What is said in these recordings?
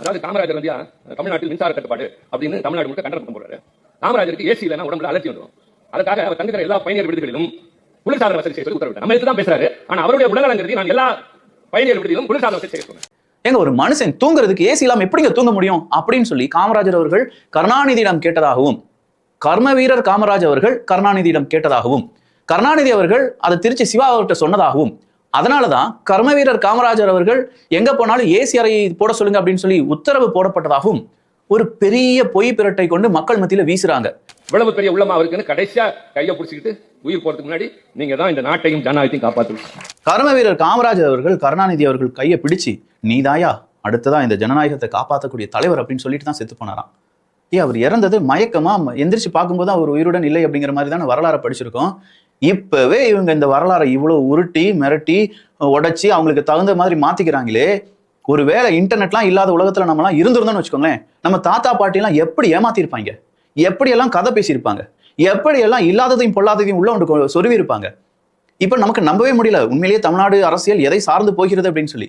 அதாவது காமராஜர் வந்து தமிழ்நாட்டில் மின்சார கட்டுப்பாடு அப்படின்னு தமிழ்நாடு முழுக்க கண்டனம் போடுறாரு. காமராஜருக்கு ஏசி இல்லைன்னா உடம்புல அலர்ஜி வந்துடும் அதுக்காக அவர் தங்குகிற எல்லா பயணியர் விடுதிகளிலும் குளிர்சாதன வசதி செய்ய உத்தரவிட்டார் நம்ம தான் பேசுறாரு. ஆனா அவருடைய உடல்நலங்கிறது நான் எல்லா பயணியர் விடுதியிலும் குளிர்சாதன வசதி செய்ய சொன்னேன் ஏங்க ஒரு மனுஷன் தூங்குறதுக்கு ஏசி இல்லாம எப்படிங்க தூங்க முடியும்? அப்படின்னு சொல்லி காமராஜர் அவர்கள் கருணாநிதியிடம் கேட்டதாகவும் கர்ம வீரர் காமராஜ் அவர்கள் கருணாநிதியிடம் கேட்டதாகவும் கருணாநிதி அவர்கள் அதை திருச்சி சிவா அவர்கிட்ட சொன்னதாகவும் அதனாலதான் கர்ம வீரர் காமராஜர் அவர்கள் எங்க போனாலும் ஏசி அறை போட சொல்லுங்க அப்படின்னு சொல்லி உத்தரவு போடப்பட்டதாகவும் ஒரு பெரிய பொய் பிரட்டை கொண்டு மக்கள் மத்தியில வீசுறாங்க. இவ்வளவு பெரிய உள்ளமா அவருக்குன்னு கடைசியா கையை பிடிச்சிக்கிட்டு உயிர் போறதுக்கு முன்னாடி நீங்க தான் இந்த நாட்டையும் ஜனநாயகத்தையும் காப்பாற்றணும் கர்ம வீரர் காமராஜர் அவர்கள் கருணாநிதி அவர்கள் கையை பிடிச்சு நீதாயா அடுத்ததா இந்த ஜனநாயகத்தை காப்பாற்றக்கூடிய தலைவர் அப்படின்னு சொல்லிட்டு தான் செத்து போனாராம். ஏ அவர் இறந்தது மயக்கமா? எந்திரிச்சு பார்க்கும்போது அவர் உயிருடன் இல்லை அப்படிங்கிற மாதிரி தானே வரலாறை படிச்சிருக்கோம். இப்பவே இவங்க இந்த வரலாறை இவ்வளவு உருட்டி மிரட்டி உடைச்சி அவங்களுக்கு தகுந்த மாதிரி மாத்திக்கிறாங்களே ஒருவேளை இன்டர்நெட்லாம் இல்லாத உலகத்துல நம்மலாம் இருந்திருந்தோம்னு வச்சுக்கோங்களேன் நம்ம தாத்தா பாட்டிலாம் எப்படி ஏமாத்திருப்பாங்க? எப்படியெல்லாம் கதை பேசியிருப்பாங்க? எப்படியெல்லாம் இல்லாததையும் பொல்லாததையும் உள்ள ஒன்று சொருவி இருப்பாங்க இப்ப நமக்கு நம்பவே முடியல. உண்மையிலேயே தமிழ்நாடு அரசியல் எதை சார்ந்து போகிறது அப்படின்னு சொல்லி.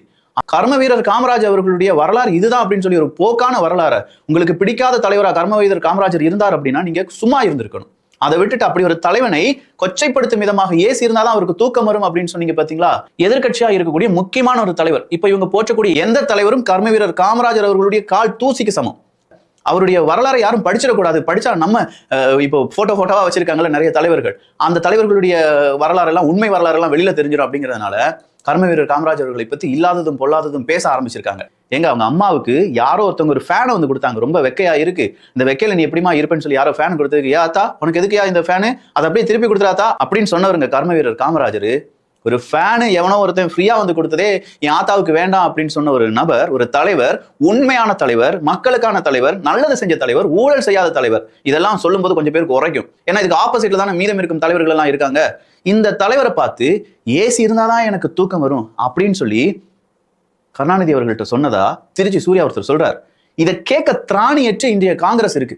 கர்ம வீரர் காமராஜ் அவர்களுடைய வரலாறு இதுதான் அப்படின்னு சொல்லி ஒரு போக்கான வரலாறு. உங்களுக்கு பிடிக்காத தலைவராக கர்ம வீரர் காமராஜர் இருந்தார் அப்படின்னா நீங்க சும்மா இருந்திருக்கணும். அதை விட்டுட்டு அப்படி ஒரு தலைவனை கொச்சைப்படுத்தும் விதமாக ஏசி இருந்தாதான் அவருக்கு தூக்கம் வரும் அப்படின்னு சொன்னீங்க பாத்தீங்களா? எதிர்க்கட்சியா இருக்கக்கூடிய முக்கியமான ஒரு தலைவர். இப்ப இவங்க போற்றக்கூடிய எந்த தலைவரும் கர்ம வீரர் காமராஜர் அவர்களுடைய கால் தூசிக்கு சமம். அவருடைய வரலாறை யாரும் படிச்சிடக்கூடாது. படிச்சா நம்ம இப்போ போட்டோ போட்டோவா வச்சிருக்காங்கல்ல நிறைய தலைவர்கள். அந்த தலைவர்களுடைய வரலாறு எல்லாம் உண்மை வரலாறு எல்லாம் வெளியில தெரிஞ்சிடும் அப்படிங்கிறதுனால கர்ம வீரர் காமராஜ் அவர்களை பத்தி இல்லாததும் பொல்லாததும் பேச ஆரம்பிச்சிருக்காங்க. எங்க அவங்க அம்மாவுக்கு யாரோ ஒருத்தவங்க ஒரு ஃபேனை வந்து கொடுத்தாங்க. ரொம்ப வெக்கையா இருக்கு. இந்த வெக்கையில நீ எப்படிமா இருப்பேன்னு சொல்லி யாரோ ஃபேன் கொடுத்ததுக்கு ஏ ஆத்தா உனக்கு எதுக்குயா இந்த ஃபேனு அதை அப்படியே திருப்பி கொடுத்துறாத்தா? அப்படின்னு சொன்னவருங்க கர்ம வீரர் காமராஜர். ஒரு ஃபேனு எவனோ ஒருத்தன் ஃப்ரீயா வந்து கொடுத்ததே என் ஆத்தாவுக்கு வேண்டாம் அப்படின்னு சொன்ன ஒரு நபர் ஒரு தலைவர் உண்மையான தலைவர் மக்களுக்கான தலைவர் நல்லது செஞ்ச தலைவர் ஊழல் செய்யாத தலைவர் இதெல்லாம் சொல்லும்போது கொஞ்சம் பேருக்கு உரைக்கும். ஏன்னா இதுக்கு ஆப்போசிட்ல தானே மீதம் இருக்கும் தலைவர்கள் எல்லாம் இருக்காங்க. இந்த தலைவரை பார்த்து ஏசி இருந்தாதான் எனக்கு தூக்கம் வரும் அப்படின்னு சொல்லி கருணாநிதி அவர்கள்ட்ட சொன்னதா திருச்சி சூர்யா ஒருத்தர் சொல்றார். இதை கேட்க திராணியற்ற இன்றைய காங்கிரஸ் இருக்கு.